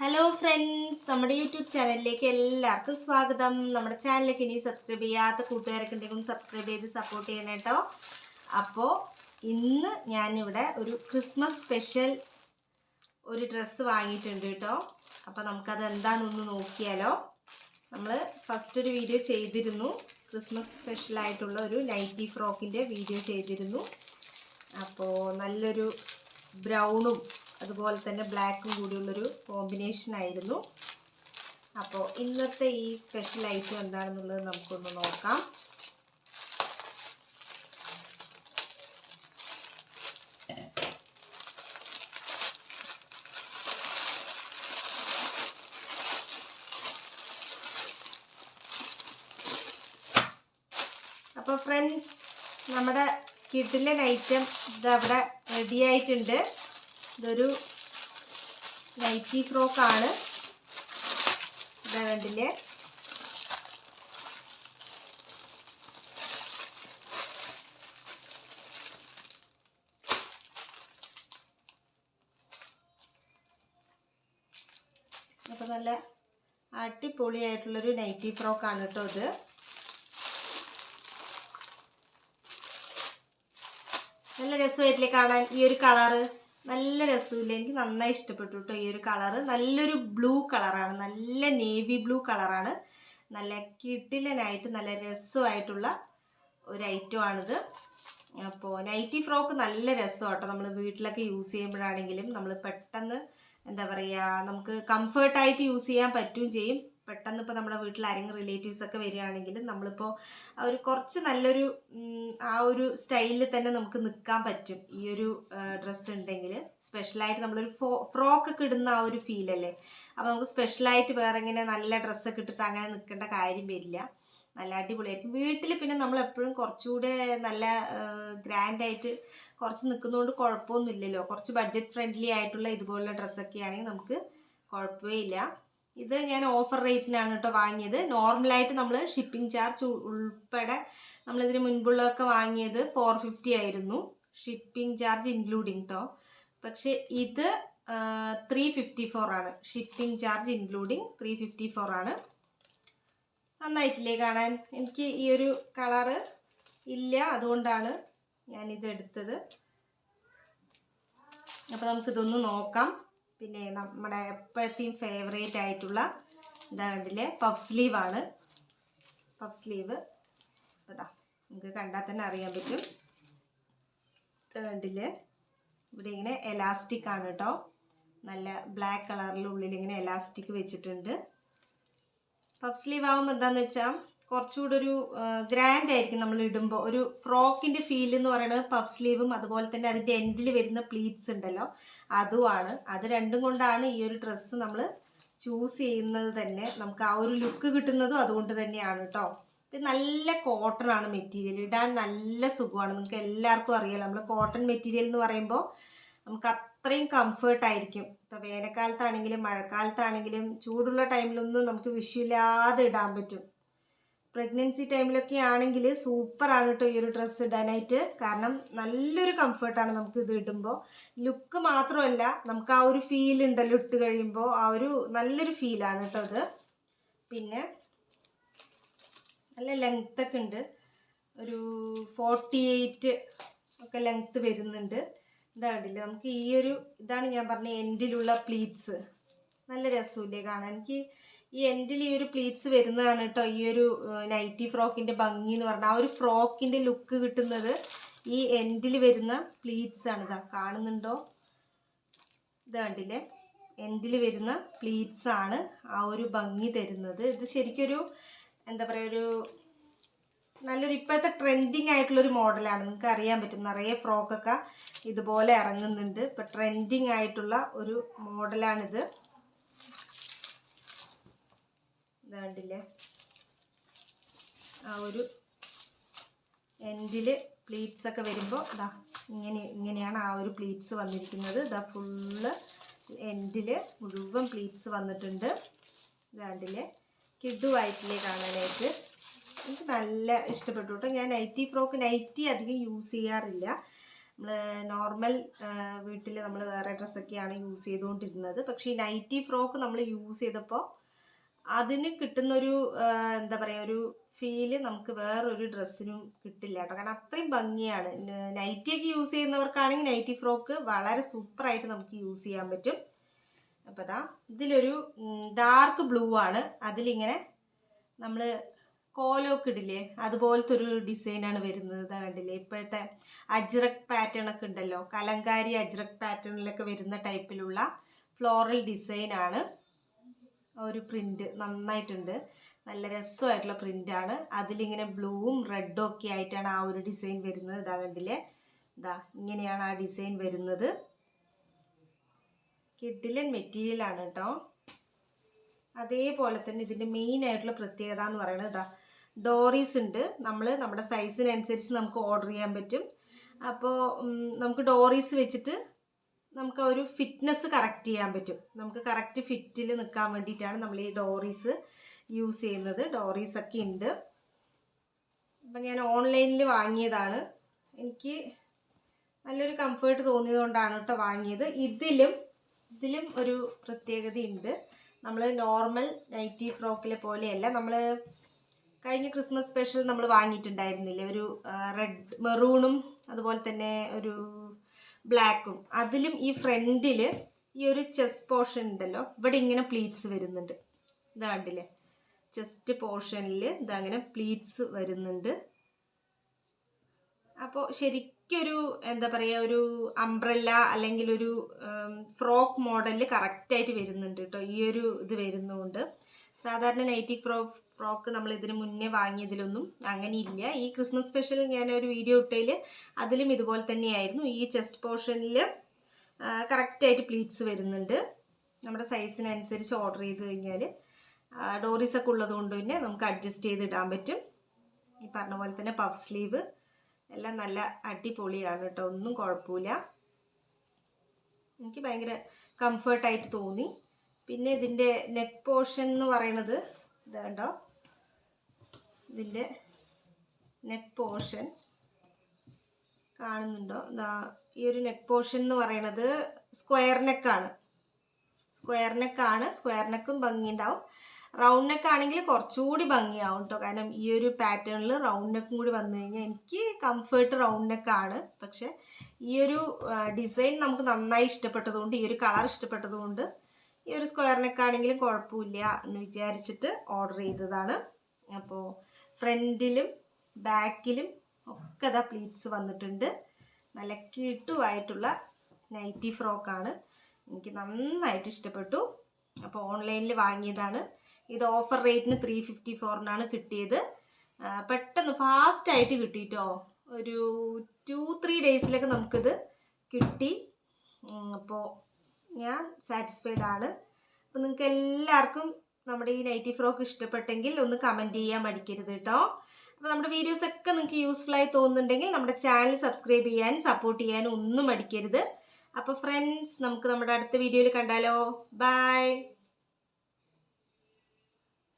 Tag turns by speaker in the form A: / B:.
A: Hello friends നമ്മുടെ YouTube ചാനലിലേക്ക് എല്ലാവർക്കും സ്വാഗതം. നമ്മുടെ ചാനലിലേക്ക് ഇനി സബ്സ്ക്രൈബ് ചെയ്യാത്ത കൂട്ടുകാരൊക്കെ ഉണ്ടെങ്കിൽ സബ്സ്ക്രൈബ് ചെയ്ത് സപ്പോർട്ട് ചെയ്യണം കേട്ടോ. അപ്പോൾ ഇന്ന് ഞാനിവിടെ ഒരു ക്രിസ്മസ് സ്പെഷ്യൽ ഒരു ഡ്രസ്സ് വാങ്ങിയിട്ടുണ്ട് കേട്ടോ. അപ്പോൾ നമുക്കത് എന്താണെന്നൊന്ന് നോക്കിയാലോ. നമ്മൾ ഫസ്റ്റ് ഒരു വീഡിയോ ചെയ്തിരുന്നു. ക്രിസ്മസ് സ്പെഷ്യലായിട്ടുള്ള ഒരു നൈറ്റി ഫ്രോക്കിന്റെ വീഡിയോ ചെയ്തിരുന്നു. അപ്പോൾ നല്ലൊരു ബ്രൗണും അതുപോലെ തന്നെ ബ്ലാക്കും കൂടിയുള്ളൊരു കോമ്പിനേഷൻ ആയിരുന്നു. അപ്പോൾ ഇന്നത്തെ ഈ സ്പെഷ്യൽ ഐറ്റം എന്താണെന്നുള്ളത് നമുക്കൊന്ന് നോക്കാം. അപ്പോൾ ഫ്രണ്ട്സ് നമ്മുടെ കിഡിലൻ ഐറ്റം ഇതവിടെ റെഡി ആയിട്ടുണ്ട്. ഇതൊരു നൈറ്റി ഫ്രോക്കാണ്. കണ്ടില്ലേ? അപ്പോൾ നല്ല അടിപൊളിയായിട്ടുള്ളൊരു നൈറ്റി ഫ്രോക്കാണ് കേട്ടോ ഇത്. നല്ല രസമായിട്ടില്ലേ കാണാൻ? ഈ ഒരു കളറ്. നല്ല രസമില്ല. എനിക്ക് നന്നായി ഇഷ്ടപ്പെട്ടു കേട്ടോ ഈ ഒരു കളറ് നല്ലൊരു ബ്ലൂ കളറാണ് നല്ല നേവി ബ്ലൂ കളറാണ് നല്ല കിട്ടിലനായിട്ട് നല്ല രസമായിട്ടുള്ള ഒരു ഐറ്റമാണിത് അപ്പോൾ നൈറ്റി ഫ്രോക്ക് നല്ല രസമാണ് കേട്ടോ നമ്മൾ വീട്ടിലൊക്കെ യൂസ് ചെയ്യുമ്പോഴാണെങ്കിലും നമ്മൾ പെട്ടെന്ന് എന്താ പറയുക നമുക്ക് കംഫേർട്ടായിട്ട് യൂസ് ചെയ്യാൻ പറ്റുകയും ചെയ്യും. പെട്ടെന്ന് ഇപ്പോൾ നമ്മുടെ വീട്ടിൽ ആരെങ്കിലും റിലേറ്റീവ്സ് ഒക്കെ വരികയാണെങ്കിൽ നമ്മളിപ്പോൾ ഒരു കുറച്ച് നല്ലൊരു ആ ഒരു സ്റ്റൈലിൽ തന്നെ നമുക്ക് നിൽക്കാൻ പറ്റും. ഈ ഒരു ഡ്രസ്സ് ഉണ്ടെങ്കിൽ. സ്പെഷ്യലായിട്ട് നമ്മളൊരു ഫോ ഫ്രോക്കൊക്കെ ഇടുന്ന ആ ഒരു ഫീലല്ലേ അപ്പോൾ നമുക്ക് സ്പെഷ്യലായിട്ട് വേറെ ഇങ്ങനെ നല്ല ഡ്രസ്സൊക്കെ ഇട്ടിട്ട് അങ്ങനെ നിൽക്കേണ്ട കാര്യം വരില്ല. നല്ല അടിപൊളിയായിരിക്കും. വീട്ടിൽ പിന്നെ നമ്മൾ എപ്പോഴും കുറച്ചുകൂടെ നല്ല ഗ്രാൻഡായിട്ട് കുറച്ച് നിൽക്കുന്നതുകൊണ്ട് കുഴപ്പമൊന്നുമില്ലല്ലോ. കുറച്ച് ബഡ്ജറ്റ് ഫ്രണ്ട്ലി ആയിട്ടുള്ള ഇതുപോലുള്ള ഡ്രസ്സൊക്കെ ആണെങ്കിൽ നമുക്ക് കുഴപ്പമേ ഇല്ല. ഇത് ഞാൻ ഓഫർ റേറ്റിനാണ് കേട്ടോ വാങ്ങിയത്. നോർമലായിട്ട് നമ്മൾ ഷിപ്പിംഗ് ചാർജ് ഉൾപ്പെടെ നമ്മളിതിന് മുൻപുള്ളതൊക്കെ വാങ്ങിയത് ഫോർ ഫിഫ്റ്റി ആയിരുന്നു. ഷിപ്പിംഗ് ചാർജ് ഇൻക്ലൂഡിങ് കേട്ടോ പക്ഷെ ഇത് ത്രീ ഫിഫ്റ്റി ഫോർ ആണ്. Shipping charge including three fifty four ആണ്. നന്നായിട്ടില്ലേ കാണാൻ? എനിക്ക് ഈ ഒരു കളറ് ഇല്ല. അതുകൊണ്ടാണ് ഞാനിത് എടുത്തത് അപ്പോൾ നമുക്കിതൊന്ന് നോക്കാം. പിന്നെ നമ്മുടെ എപ്പോഴത്തെയും ഫേവറേറ്റ് ആയിട്ടുള്ള എന്താ കണ്ടില്ലേ? പഫ് സ്ലീവ് ആണ്. പഫ് സ്ലീവ് അതാ നിങ്ങൾക്ക് കണ്ടാൽ തന്നെ അറിയാൻ പറ്റും. കണ്ടില്ലേ? ഇവിടെ ഇങ്ങനെ എലാസ്റ്റിക് ആണ് കേട്ടോ നല്ല ബ്ലാക്ക് കളറിൽ ഉള്ളിൽ ഇങ്ങനെ എലാസ്റ്റിക് വെച്ചിട്ടുണ്ട്. പഫ് സ്ലീവ് ആകുമ്പോൾ എന്താണെന്ന് വെച്ചാൽ കുറച്ചുകൂടെ ഒരു ഗ്രാൻഡ് ആയിരിക്കും നമ്മൾ ഇടുമ്പോൾ ഒരു ഫ്രോക്കിന്റെ ഫീൽ എന്ന് പറയുന്നത് പഫ് സ്ലീവും അതുപോലെ തന്നെ അതിന്റെ എൻഡിൽ വരുന്ന പ്ലീറ്റ്സ് ഉണ്ടല്ലോ. അതുമാണ്. അത് രണ്ടും കൊണ്ടാണ് ഈ ഒരു ഡ്രസ്സ് നമ്മൾ ചൂസ് ചെയ്യുന്നത് തന്നെ. നമുക്ക് ആ ഒരു ലുക്ക് കിട്ടുന്നതും അതുകൊണ്ട് തന്നെയാണ് കേട്ടോ ഇത് നല്ല കോട്ടൺ ആണ് മെറ്റീരിയൽ ഇടാൻ നല്ല സുഖമാണ്. നിങ്ങൾക്ക് എല്ലാവർക്കും അറിയാലോ. നമ്മൾ കോട്ടൺ മെറ്റീരിയൽ എന്ന് പറയുമ്പോൾ നമുക്ക് അത്രയും കംഫേർട്ട് ആയിരിക്കും. ഇപ്പോൾ വേനൽക്കാലത്താണെങ്കിലും മഴക്കാലത്താണെങ്കിലും ചൂടുള്ള ടൈമിലൊന്നും നമുക്ക് വിഷയമില്ലാതെ ഇടാൻ പറ്റും. പ്രഗ്നൻസി ടൈമിലൊക്കെ ആണെങ്കിൽ സൂപ്പറാണ് കേട്ടോ ഈ ഒരു ഡ്രസ്സ് ഇടാനായിട്ട്. കാരണം നല്ലൊരു കംഫർട്ടാണ് നമുക്ക് ഇത് ഇടുമ്പോൾ ലുക്ക് മാത്രമല്ല നമുക്ക് ആ ഒരു ഫീൽ ഉണ്ടല്ലോ ഇട്ട് കഴിയുമ്പോൾ ആ ഒരു നല്ലൊരു ഫീലാണ് കേട്ടോ അത്. പിന്നെ നല്ല ലെങ്ത് ഒക്കെ ഉണ്ട്. ഒരു ഫോർട്ടി എയ്റ്റ് ഒക്കെ ലെങ്ത് വരുന്നുണ്ട്. ഇതാ കണ്ടില്ലേ നമുക്ക് ഈ ഒരു ഇതാണ് ഞാൻ പറഞ്ഞ എൻഡിലുള്ള പ്ലീറ്റ്സ് നല്ല രസമില്ലേ കാണാൻ. എനിക്ക് ഈ എൻഡിൽ ഈ ഒരു പ്ലീറ്റ്സ് വരുന്നതാണ് കേട്ടോ ഈ ഒരു നൈറ്റി ഫ്രോക്കിന്റെ ഭംഗി എന്ന് പറഞ്ഞാൽ ആ ഒരു ഫ്രോക്കിന്റെ ലുക്ക് കിട്ടുന്നത് ഈ എൻഡിൽ വരുന്ന പ്ലീറ്റ്സ് ആണ്. ഇതാ കാണുന്നുണ്ടോ? ഇത് കണ്ടില്ലേ? എൻഡിൽ വരുന്ന പ്ലീറ്റ്സ് ആണ് ആ ഒരു ഭംഗി തരുന്നത്. ഇത് ശരിക്കൊരു എന്താ പറയുക ഒരു നല്ലൊരു ഇപ്പോഴത്തെ ട്രെൻഡിങ് ആയിട്ടുള്ളൊരു മോഡലാണ്. നിങ്ങൾക്ക് അറിയാൻ പറ്റും. നിറയെ ഫ്രോക്കൊക്കെ ഇതുപോലെ ഇറങ്ങുന്നുണ്ട്. ഇപ്പം ട്രെൻഡിങ് ആയിട്ടുള്ള ഒരു മോഡലാണിത്. ഇതാണ്ടില്ലേ? ആ ഒരു എൻഡിൽ പ്ലീറ്റ്സ് ഒക്കെ വരുമ്പോൾ ഇതാ ഇങ്ങനെ ഇങ്ങനെയാണ് ആ ഒരു പ്ലീറ്റ്സ് വന്നിരിക്കുന്നത്. ഇതാ ഫുള്ള് എൻഡിൽ മുഴുവൻ പ്ലീറ്റ്സ് വന്നിട്ടുണ്ട്. ഇതാണ്ടില്ലേ? കിഡുവായിട്ടില്ലേ കാണാനായിട്ട്. എനിക്ക് നല്ല ഇഷ്ടപ്പെട്ടു കേട്ടോ. ഞാൻ നൈറ്റി ഫ്രോക്ക് നൈറ്റി അധികം യൂസ് ചെയ്യാറില്ല. നമ്മൾ നോർമൽ വീട്ടിൽ നമ്മൾ വേറെ ഡ്രസ്സൊക്കെയാണ് യൂസ് ചെയ്തുകൊണ്ടിരുന്നത്. പക്ഷേ ഈ നൈറ്റി ഫ്രോക്ക് നമ്മൾ യൂസ് ചെയ്തപ്പോൾ അതിന് കിട്ടുന്നൊരു എന്താ പറയുക ഒരു ഫീൽ നമുക്ക് വേറൊരു ഡ്രസ്സിനും കിട്ടില്ല കേട്ടോ. കാരണം അത്രയും ഭംഗിയാണ്. നൈറ്റിയൊക്കെ യൂസ് ചെയ്യുന്നവർക്കാണെങ്കിൽ നൈറ്റി ഫ്രോക്ക് വളരെ സൂപ്പറായിട്ട് നമുക്ക് യൂസ് ചെയ്യാൻ പറ്റും. അപ്പോൾ അതാ ഇതിലൊരു ഡാർക്ക് ബ്ലൂ ആണ്. അതിലിങ്ങനെ നമ്മൾ കോലോക്ക് ഇടില്ലേ? അതുപോലത്തെ ഒരു ഡിസൈനാണ് വരുന്നത്. ഇതാ കണ്ടില്ലേ? ഇപ്പോഴത്തെ അജ്രക് പാറ്റേൺ ഒക്കെ ഉണ്ടല്ലോ? കലങ്കാരി അജ്രക് പാറ്റേണിലൊക്കെ വരുന്ന ടൈപ്പിലുള്ള ഫ്ലോറൽ ഡിസൈനാണ് ഒരു പ്രിന്റ് നന്നായിട്ടുണ്ട്. നല്ല രസമായിട്ടുള്ള പ്രിന്റാണ് അതിലിങ്ങനെ ബ്ലൂവും റെഡും ഒക്കെ ആയിട്ടാണ് ആ ഒരു ഡിസൈൻ വരുന്നത്. ഇതാ കണ്ടില്ലേ? ഇതാ ഇങ്ങനെയാണ് ആ ഡിസൈൻ വരുന്നത്. കിഡിലൻ മെറ്റീരിയലാണ് കേട്ടോ അതേപോലെ തന്നെ ഇതിന്റെ മെയിൻ ആയിട്ടുള്ള പ്രത്യേകത എന്ന് പറയുന്നത് ഇതാ ഡോറീസ് ഉണ്ട്. നമ്മൾ നമ്മുടെ സൈസിനനുസരിച്ച് നമുക്ക് ഓർഡർ ചെയ്യാൻ പറ്റും. അപ്പോൾ നമുക്ക് ഡോറീസ് വെച്ചിട്ട് നമുക്ക് ഒരു ഫിറ്റ്നസ് കറക്റ്റ് ചെയ്യാൻ പറ്റും. നമുക്ക് കറക്റ്റ് ഫിറ്റിൽ നിൽക്കാൻ വേണ്ടിയിട്ടാണ് നമ്മൾ ഈ ഡോറീസ് യൂസ് ചെയ്യുന്നത്. ഡോറീസ് ഒക്കെ ഉണ്ട് അപ്പം ഞാൻ ഓൺലൈനിൽ വാങ്ങിയതാണ്. എനിക്ക് നല്ലൊരു കംഫേർട്ട് തോന്നിയതുകൊണ്ടാണ് കേട്ടോ വാങ്ങിയത്. ഇതിലും ഇതിലും ഒരു പ്രത്യേകതയുണ്ട് നമ്മൾ നോർമൽ നൈറ്റി ഫ്രോക്കിലെ പോലെയല്ല. നമ്മൾ കഴിഞ്ഞ ക്രിസ്മസ് സ്പെഷ്യൽ നമ്മൾ വാങ്ങിയിട്ടുണ്ടായിരുന്നില്ലേ? ഒരു റെഡ് മെറൂണും അതുപോലെ തന്നെ ഒരു ബ്ലാക്കും. അതിലും ഈ ഫ്രണ്ടിൽ ഈ ഒരു ചെസ്റ്റ് പോർഷൻ ഉണ്ടല്ലോ ഇവിടെ ഇങ്ങനെ പ്ലീറ്റ്സ് വരുന്നുണ്ട്. ഇതാ കണ്ടില്ലേ? ചെസ്റ്റ് പോർഷനിൽ ഇതങ്ങനെ പ്ലീറ്റ്സ് വരുന്നുണ്ട്. അപ്പോൾ ശരിക്കൊരു എന്താ പറയുക ഒരു അംബ്രല്ല അല്ലെങ്കിൽ ഒരു ഫ്രോക്ക് മോഡലിൽ കറക്റ്റായിട്ട് വരുന്നുണ്ട് കേട്ടോ. ഈ ഒരു ഇത് വരുന്നതുകൊണ്ട് സാധാരണ നൈറ്റി ഫ്രോ ഫ്രോക്ക് നമ്മൾ ഇതിന് മുന്നേ വാങ്ങിയതിലൊന്നും അങ്ങനെയില്ല. ഈ ക്രിസ്മസ് സ്പെഷ്യൽ ഞാൻ ഒരു വീഡിയോ ഇട്ടതിൽ അതിലും ഇതുപോലെ തന്നെയായിരുന്നു. ഈ ചെസ്റ്റ് പോർഷനിൽ കറക്റ്റായിട്ട് പ്ലീറ്റ്സ് വരുന്നുണ്ട്. നമ്മുടെ സൈസിനനുസരിച്ച് ഓർഡർ ചെയ്ത് കഴിഞ്ഞാൽ ഡോറീസ് ഒക്കെ ഉള്ളത് കൊണ്ട് പിന്നെ നമുക്ക് അഡ്ജസ്റ്റ് ചെയ്ത് ഇടാൻ പറ്റും. ഈ പറഞ്ഞ പോലെ തന്നെ പഫ് സ്ലീവ് എല്ലാം നല്ല അടിപൊളിയാണ് കേട്ടോ. ഒന്നും കുഴപ്പമില്ല. എനിക്ക് ഭയങ്കര കംഫർട്ടായിട്ട് തോന്നി. പിന്നെ ഇതിന്റെ നെക്ക് പോർഷൻ എന്ന് പറയുന്നത് ഇത് കണ്ടോ? ഇതിന്റെ നെക്ക് പോർഷൻ കാണുന്നുണ്ടോ? ഇതാ ഈ ഒരു നെക്ക് പോർഷൻ എന്ന് പറയുന്നത് സ്ക്വയർ നെക്കാണ് സ്ക്വയർ നെക്കാണ് സ്ക്വയർ നെക്കും ഭംഗിയുണ്ടാവും റൗണ്ട് നെക്ക് ആണെങ്കിൽ കുറച്ചുകൂടി ഭംഗിയാവും കേട്ടോ കാരണം ഈ ഒരു പാറ്റേണിൽ റൗണ്ട് നെക്കും കൂടി വന്നു കഴിഞ്ഞാൽ എനിക്ക് കംഫേർട്ട് റൗണ്ട് നെക്കാണ് പക്ഷെ ഈ ഒരു ഡിസൈൻ നമുക്ക് നന്നായി ഇഷ്ടപ്പെട്ടതുകൊണ്ട് ഈ ഒരു കളർ ഇഷ്ടപ്പെട്ടതുകൊണ്ട് ഈ ഒരു സ്ക്വയർ നെക്ക് ആണെങ്കിലും കുഴപ്പമില്ല എന്ന് വിചാരിച്ചിട്ട് ഓർഡർ ചെയ്തതാണ്. അപ്പോൾ ഫ്രണ്ടിലും ബാക്കിലും ഒക്കെ അതാ പ്ലീറ്റ്സ് വന്നിട്ടുണ്ട്. നല്ല കിട്ടുമായിട്ടുള്ള നൈറ്റി ഫ്രോക്കാണ് എനിക്ക് നന്നായിട്ട് ഇഷ്ടപ്പെട്ടു. അപ്പോൾ ഓൺലൈനിൽ വാങ്ങിയതാണ്. ഇത് ഓഫർ റേറ്റിന് ത്രീ ഫിഫ്റ്റി ഫോറിനാണ് കിട്ടിയത്. പെട്ടെന്ന് ഫാസ്റ്റായിട്ട് കിട്ടിയിട്ടോ ഒരു ടു ത്രീ ഡേയ്സിലൊക്കെ നമുക്കിത് കിട്ടി. അപ്പോൾ ഞാൻ സാറ്റിസ്ഫൈഡ് ആണ്. അപ്പോൾ നിങ്ങൾക്ക് എല്ലാവർക്കും നമ്മുടെ ഈ നൈറ്റി ഫ്രോക്ക് ഇഷ്ടപ്പെട്ടെങ്കിൽ ഒന്ന് കമന്റ് ചെയ്യാൻ മടിക്കരുത് കേട്ടോ അപ്പോൾ നമ്മുടെ വീഡിയോസ് ഒക്കെ നിങ്ങൾക്ക് യൂസ്ഫുൾ ആയി തോന്നുന്നുണ്ടെങ്കിൽ നമ്മുടെ ചാനൽ സബ്സ്ക്രൈബ് ചെയ്യാനും സപ്പോർട്ട് ചെയ്യാനും ഒന്നും മടിക്കരുത്. അപ്പോൾ ഫ്രണ്ട്സ് നമുക്ക് നമ്മുടെ അടുത്ത വീഡിയോയിൽ കണ്ടാലോ. ബൈ